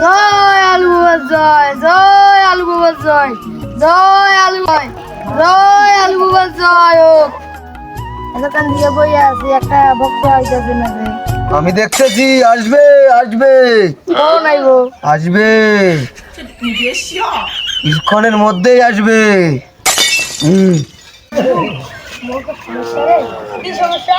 জয় আলু বাবা জয় জয় আলু বাবা জয় জয় আলু জয় জয় আলু বাবা জয় হোক এতক্ষণ দিয়ে বই আছে একটা ভক্ত আইতেছে না আমি দেখতেছি আসবে আসবে। আসবে। কিছুক্ষণের মধ্যেই আসবে। হুম। সমস্যা?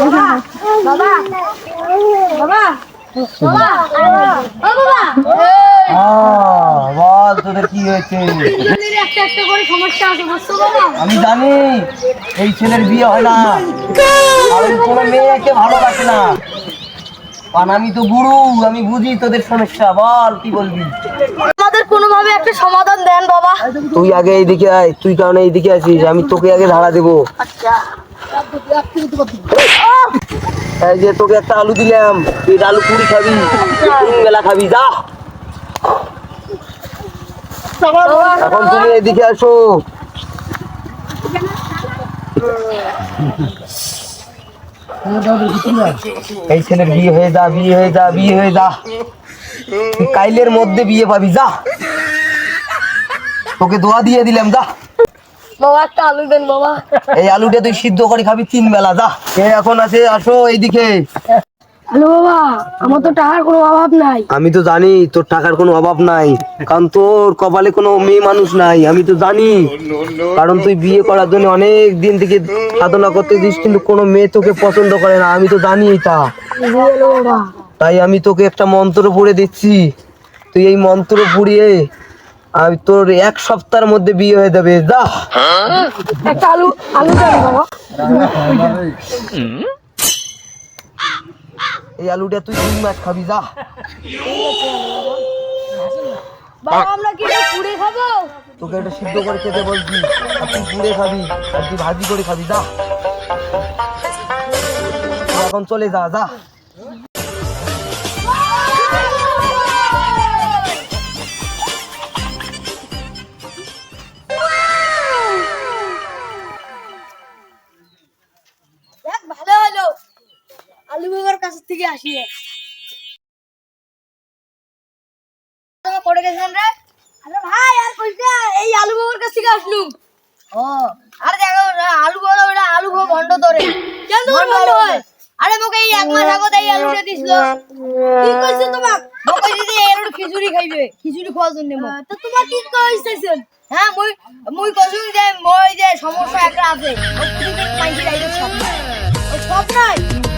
বাবা বাবা বাবা বাবা বল তোদের কি হয়েছে আমি জানি এই ছেলের বিয়ে হয় না। কোনো মেয়েকে ভালোবাসে না। কারণ আমি তো গুরু আমি বুঝি তোদের সমস্যা বল কি বলবি? আমাদের কোনোভাবে একটা সমাধান দেন বাবা। তুই আগে এইদিকে আয় তুই কারণ এইদিকে আছিস? আমি তোকে আগে ধারা দেবো। আচ্ছা। এই যে তোকে একটা আলু দিলাম তুই আলু পুরি খাবি বেলা খাবি যা। এখন তুমি এদিকে আসো। এই ছেলের বিয়ে হয়ে যা বিয়ে হয়ে যা বিয়ে হয়ে যা। কাইলের মধ্যে বিয়ে পাবি যা। তোকে দোয়া দিয়ে দিলাম যা। বাবা একটা আলু দেন বাবা। এই আলুটা তুই সিদ্ধ করে খাবি তিন বেলা যা। কে এখন আছে? আসো এইদিকে। হ্যালো বাবা আমার তো টাকার কোনো অভাব নাই। আমি তো জানি তোর টাকার কোনো অভাব নাই কারণ তোর কপালে কোনো মেয়ে মানুষ নাই আমি তো জানি। কারণ তুই বিয়ে করার জন্য অনেক দিন থেকে সাধনা করতে দিস কিন্তু কোনো মেয়ে তোকে পছন্দ করে না আমি তো জানি এটা। তাই আমি তোকে একটা মন্ত্র পড়ে দিচ্ছি। তুই এই মন্ত্র পড়িয়ে আমি তোর এক সপ্তাহের মধ্যে বিয়ে হয়ে যাবে যা। একটা আলু আলু বাবা। এই আলুটা তুই তিন মাস খাবি যা। বাবা আমরা কি পুড়ে খাব? তোকে একটা সিদ্ধ করে খেতে বলছি আর তুই পুড়ে খাবি আর তুই ভাজি করে খাবি যা। এখন চলে যা যা। আসি। পড়ে গেছিলাম রে আরে ভাই আর কইছে এই আলু বাবার কাছ থেকে আসলুম। ও আরে দেখো আলু বাবা ওটা আলু বাবা ভন্ড ধরে। কেন ভন্ড হয়? আরে মোকে এই এক মাস আগত এই আলুটা দিছিল। কি কইছে তোমাক? মোকে যে এই খিচুড়ি খাইবে। খিচুড়ি খাওয়ার জন্য মো তো তোমার কি কইছেন? হ্যাঁ মুই মুই কইছুন যে মই যে সমস্যা একটা আছে ও প্রতিদিন পাইছি রাইতে স্বপ্ন ওই স্বপ্নাই সেই এই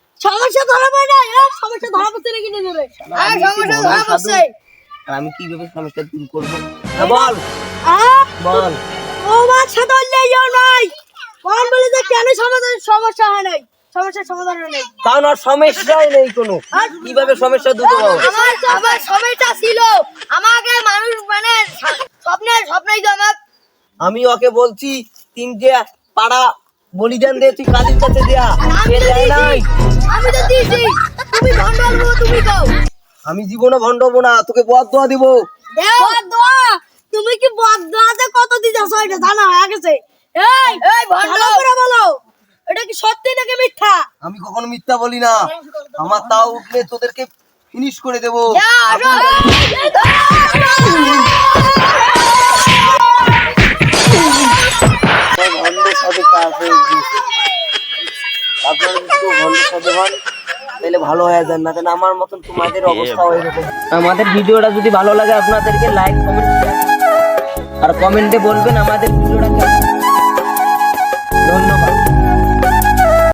সমস্যা ধরা পড়ে এ, সমস্যা ধরা পড়ছে নাকি নিজেরে আর সমস্যা ধরা পড়ছে। আর আমি কীভাবে সমস্যা দূর করব? বল। বল। ও বাচ্চা ধরলে ইয়েও নাই। কোন বলে যে কেন সমাধান সমস্যা হয় নাই? সমস্যার সমাধান নাই। কারণ আর সমস্যাই নেই কোনো। কীভাবে সমস্যা দূর করব? আমার আমার সময়টা ছিল। আমাকে মানুষ মানে স্বপ্নে স্বপ্নেই তো আমার আমি ওকে বলছি তিনটে পাড়া বলিদান দে তুই কালীর কাছে দেয়া। সে দেয় নাই? আমি তো দিয়েছি। তুমি ভন্ডাল তুমি দাও। আমি জীবনে ভণ্ড হব না তোকে বদ দোয়া দিব। বদ দোয়া? তুমি কি বদ দোয়াতে কত দিতেছো এটা জানা হয়ে গেছে। এই এই ভালো করে বলো। এটা কি সত্যি নাকি মিথ্যা? আমি কখনো মিথ্যা বলি না। আমার তাও উঠলে তোদেরকে ফিনিশ করে দেবো। কেউ হন তাহলে ভালো হয়ে যান না আমার মতন তোমাদের অবস্থা হয়ে যাবে। আমাদের ভিডিওটা যদি ভালো লাগে আপনাদেরকে লাইক কমেন্ট আর কমেন্টে বলবেন আমাদের ভিডিওটা ধন্যবাদ।